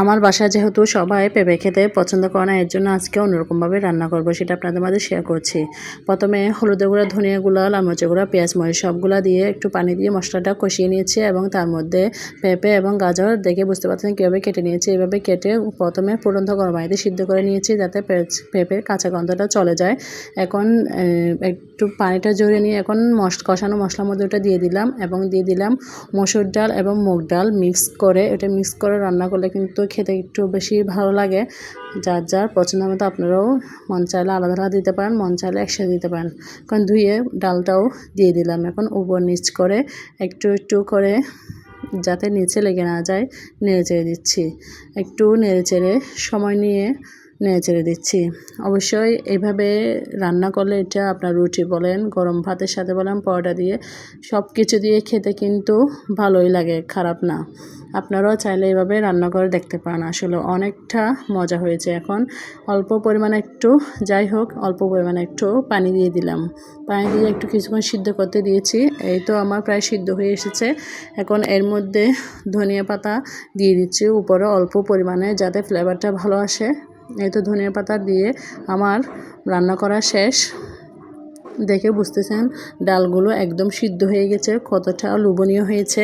আমার বাসায় যেহেতু সবাই পেঁপে খেতে পছন্দ করে না, এর জন্য আজকে অন্যরকমভাবে রান্না করব, সেটা আপনাদের মাঝে শেয়ার করছি। প্রথমে হলুদের গুঁড়া, ধনিয়া গুঁড়া লাল মরিচের গুঁড়া, পেঁয়াজ মরিচ সবগুলা দিয়ে একটু পানি দিয়ে মশলাটা কষিয়ে নিয়েছি এবং তার মধ্যে পেঁপে এবং গাজর দেখে বুঝতে পারছেন কীভাবে কেটে নিয়েছি। এভাবে কেটে প্রথমে ফুটন্ত গরম পানিতে সিদ্ধ করে নিয়েছি যাতে পেঁপের কাঁচা গন্ধটা চলে যায়। এখন একটু পানিটা জড়িয়ে নিয়ে এখন মশ, কষানো মশলার মধ্যে ওটা দিয়ে দিলাম এবং দিয়ে দিলাম মসুর ডাল এবং মুগ ডাল মিক্স করে। এটা মিক্স করে রান্না করলে কিন্তু খেতে একটু বেশি ভালো লাগে। যার যার পছন্দ মতো আপনারাও মন চাইলে আলাদা আলাদা দিতে পারেন, মন চাইলে একসাথে দিতে পারেন। কারণ ধুয়ে ডালটাও দিয়ে দিলাম। এখন উপর নিচ করে একটু একটু করে যাতে নিচে লেগে না যায়, নেড়ে চেড়ে দিচ্ছি। একটু নেড়ে চেড়ে সময় নিয়ে নেড়ে চেড়ে দিচ্ছি। অবশ্যই এইভাবে রান্না করলে এটা আপনার রুটি বলেন, গরম ভাতের সাথে বলেন, পরোটা দিয়ে সব কিছু দিয়ে খেতে কিন্তু ভালোই লাগে, খারাপ না। আপনারাও চাইলে এভাবে রান্না করে দেখতে পান। আসলে অনেকটা মজা হয়েছে এখন। অল্প পরিমাণে একটু, যাই হোক, অল্প পরিমাণে একটু পানি দিয়ে দিলাম। পানি দিয়ে একটু কিছুক্ষণ সিদ্ধ করতে দিয়েছি। এই তো আমার প্রায় সিদ্ধ হয়ে এসেছে। এখন এর মধ্যে ধনিয়া পাতা দিয়ে দিচ্ছি। উপরে অল্প পরিমাণে যাতে ফ্লেভারটা ভালো আসে। এই তো ধনিয়া পাতা দিয়ে আমার রান্না করা শেষ। দেখে বুঝতেছেন, ডালগুলো একদম সিদ্ধ হয়ে গেছে, কতটা লোভনীয় হয়েছে।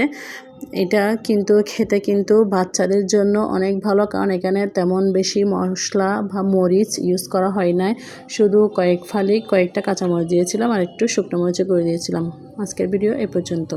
এটা কিন্তু খেতে কিন্তু বাচ্চাদের জন্য অনেক ভালো, কারণ এখানে তেমন বেশি মশলা বা মরিচ ইউজ করা হয় নাই। শুধু কয়েক ফালি কয়েকটা কাঁচামরিচ দিয়েছিলাম আর একটু শুকনো মরিচে করে দিয়েছিলাম। আজকের ভিডিও এ পর্যন্ত।